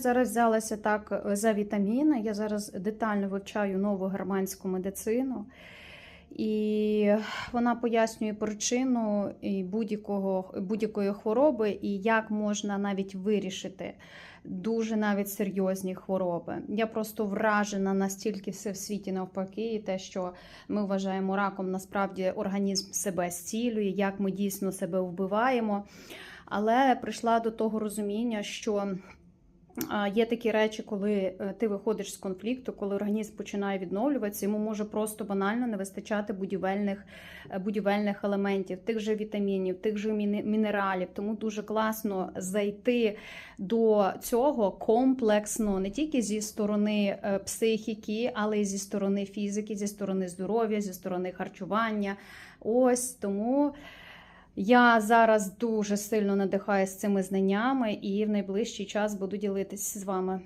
Зараз взялася так е, за вітаміни. Я зараз детально вивчаю нову германську медицину. І вона пояснює причину будь-якої хвороби, і як можна навіть вирішити дуже навіть серйозні хвороби. Я просто вражена настільки все в світі навпаки, і те, що ми вважаємо раком, насправді організм себе зцілює, як ми дійсно себе вбиваємо. Але прийшла до того розуміння, що Є такі речі, коли е, ти виходиш з конфлікту, коли організм починає відновлюватися, йому може просто банально не вистачати будівельних, е, будівельних елементів, тих же вітамінів, тих же мінералів. Тому дуже класно зайти до цього комплексно, не тільки зі сторони е, психіки, але й зі сторони фізики, зі сторони здоров'я, зі сторони харчування. Ось тому. Я зараз дуже сильно надихаюсь цими знаннями і в найближчий час буду ділитися з вами.